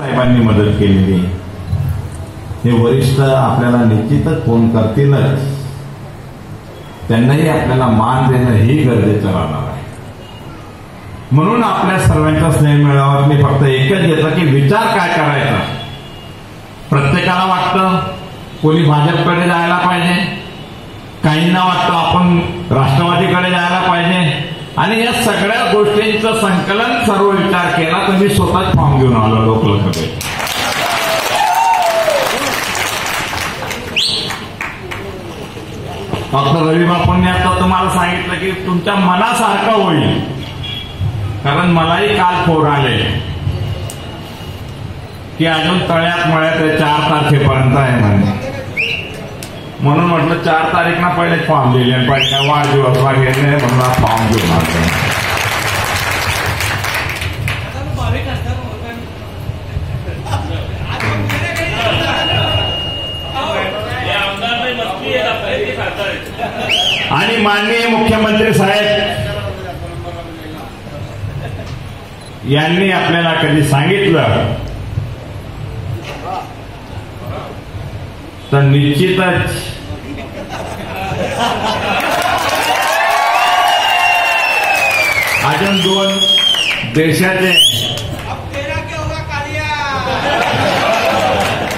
साहेबांनी मदत केलेली हे वरिष्ठ आपल्याला निश्चितच फोन करतीलच. त्यांनाही आपल्याला मान देणं ही गरजेचं राहणार आहे. म्हणून आपल्या सर्वांचा स्नेह मिळावा मी फक्त एकच घेतलं की विचार काय करायचा? प्रत्येकाला वाटतं कोणी भाजपकडे जायला पाहिजे. काहींना वाटतं आपण राष्ट्रवादीकडे जायला पाहिजे. आणि या सगळ्या गोष्टींचं संकलन सर्व विचार केला तर मी स्वतःच फॉर्म घेऊन आलो लोकलसभेत फक्त रवी बापूंनी आता तुम्हाला सांगितलं की तुमच्या मनासारखं होईल. कारण मलाही काल फोन आले. की अजून तळ्यात मळ्यात चार तारखेपर्यंत आहे म्हणे. म्हणून म्हटलं चार तारीखना पहिले फॉर्म दिले पहिले काय वाढदिवसला म्हणून फॉर्म घेऊन आलो. आणि माननीय मुख्यमंत्री साहेब यांनी आपल्याला कधी सांगितलं तर निश्चितच. अजून दोन देशाचे.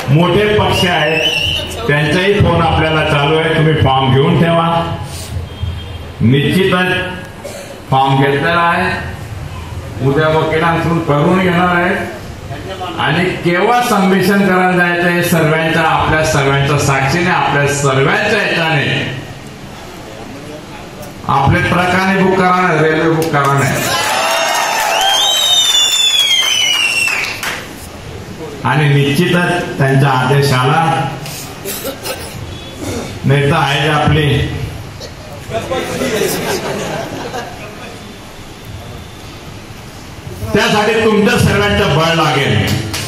मोठे पक्ष आहेत. त्यांचाही फोन आपल्याला चालू आहे. तुम्ही फॉर्म घेऊन ठेवा. निश्चितच फॉर्म घेतलेला आहे. उद्या वकिलांकडून करून घेणार आहे आणि केव्हा संमिश्रण करायला जायचं हे सर्वांच्या आपल्या सर्वांच्या साक्षीने आपल्या सर्वांच्या ह्याच्याने आपले प्रकारे बुक करा ना रेल्वे बुक करा नाही. आणि निश्चितच त्यांच्या आदेश आला नाही तर आहे आपली. त्यासाठी तुमच्या सर्वांचं बळ लागेल.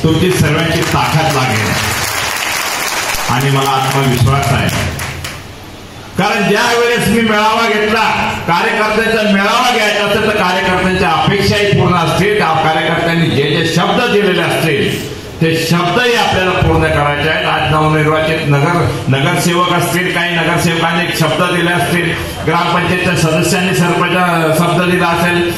तुमची सर्वांची ताकद लागेल. आणि मला आत्मविश्वास आहे. कारण ज्या वेळेस मी मेळावा घेतला कार्यकर्त्यांचा मेळावा घ्यायचा असेल तर कार्यकर्त्यांच्या अपेक्षा ते शब्दही आपल्याला पूर्ण करायचे आहेत. आज नवनिर्वाचित नगर नगरसेवक असतील काही नगरसेवकांनी शब्द दिले असतील ग्रामपंचायतच्या सदस्यांनी सरपंच शब्द दिला असेल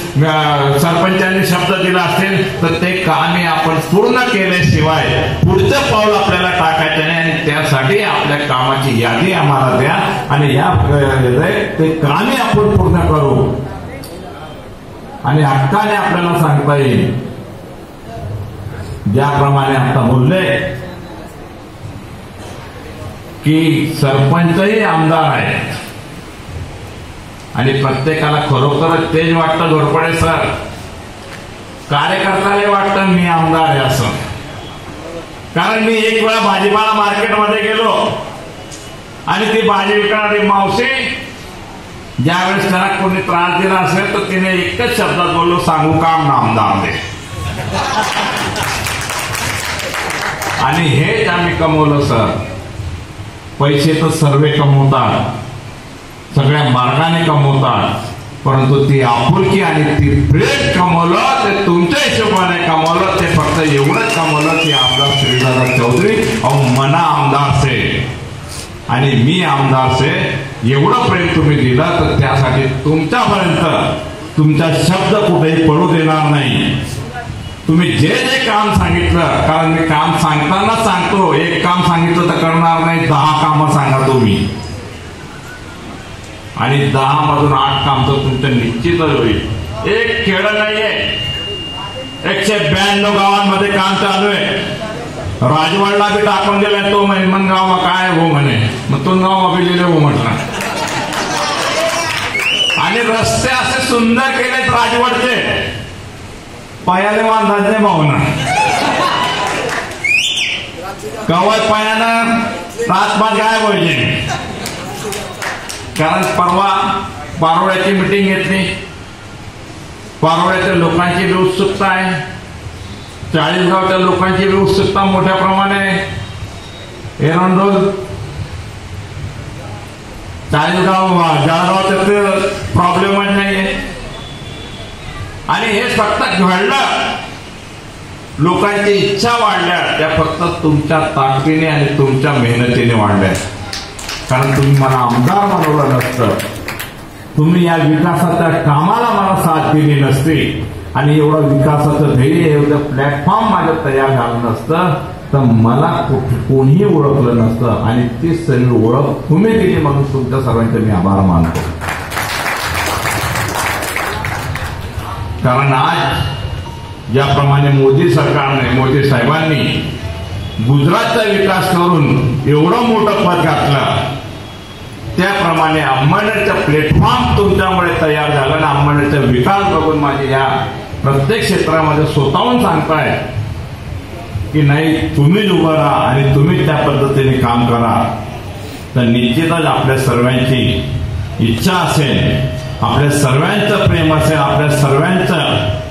सरपंचांनी शब्द दिला असेल तर ते कामे आपण पूर्ण केल्याशिवाय पुढचं पाऊल आपल्याला टाकायचं नाही आणि त्यासाठी आपल्या कामाची यादी आम्हाला द्या आणि या ते कामे आपण पूर्ण करू. आणि हक्काने आपल्याला सांगता येईल. ज्याप्रमाणे आता बोलले की सरपंचही आमदार आहेत. आणि प्रत्येकाला खरोखरच तेच वाटतं घोरपडे सर. कार्यकर्त्याला वाटतं मी आमदार आहे असं. कारण मी एक वेळा भाजीपाला मार्केटमध्ये गेलो आणि ती भाजी विकणारी मावशी ज्यावेळेस त्याला कोणी त्रास दिला असेल तर तिने एकच शब्दात बोललो सांगू काम ना आमदार दे. आणि हेच आम्ही कमवलं सर पैसे तर सर्वे कमवतात. सगळ्या मार्गाने कमवतात. परंतु ती आपुलकी आणि ती प्रेम कमवलं ते तुमच्या हिशोबाने कमवलं ते फक्त एवढंच कमवलं की आमदार श्रीदादा चौधरी अहो मना आमदार से. आणि मी आमदार से एवढं प्रेम तुम्ही दिलं तर त्यासाठी तुमच्यापर्यंत तुमचा शब्द कुठेही पडू देणार नाही. तुम्ही जे जे काम सांगितलं कारण मी काम सांगताना सांगतो एक काम सांगितलं तर करणार नाही दहा कामं सांगा तुम्ही. आणि दहा मधून आठ काम तर तुमचं निश्चितच होईल. एक खेळ नाहीये. एकशे ब्याण्णव गावांमध्ये काम चालू आहे. राजवाडला बी टाकून दिलाय तो म्हणे मन गाव काय हो म्हणे. मग तो गाव अभिलेले हो म्हटला. आणि रस्ते असे सुंदर केलेत राजवाडचे. पायाने बांधायचे भावना कवच पायानं रातपात गायब व्हायचे कारण परवा पारोळ्याची मिटिंग घेतली. पारोळ्याच्या लोकांची बी उत्सुकता आहे. चाळीसगावच्या लोकांची बी उत्सुकता मोठ्या प्रमाणे आहे. एरंडोल चाळीसगाव जळगावचं ते प्रॉब्लेमच नाही आणि हे फक्त घडलं. लोकांची इच्छा वाढल्या. त्या फक्त तुमच्या ताकदीने आणि तुमच्या मेहनतीने वाढल्या. कारण तुम्ही मला आमदार बनवलं नसतं. तुम्ही या विकासाच्या कामाला मला साथ दिली नसती. आणि एवढं विकासाचं ध्येय एवढं प्लॅटफॉर्म माझं तयार झालं नसतं तर मला कोणीही ओळखलं नसतं. आणि ती सगळी ओळख तुम्ही दिली म्हणून तुमच्या सर्वांचे मी आभार मानतो. कारण आज ज्याप्रमाणे मोदी सरकारने मोदी साहेबांनी गुजरातचा विकास करून एवढं मोठं पद घातलं त्याप्रमाणे अंबरनाथचं प्लॅटफॉर्म तुमच्यामुळे तयार झाला आणि अंबरनाथचा विकास बघून माझे या प्रत्येक क्षेत्रामध्ये स्वतःहून सांगताय की नाही तुम्हीच उभं राहा आणि तुम्हीच त्या पद्धतीने काम करा. तर निश्चितच आपल्या सर्वांची इच्छा असेल आपल्या सर्वांचं प्रेम असेल आपल्या सर्वांचं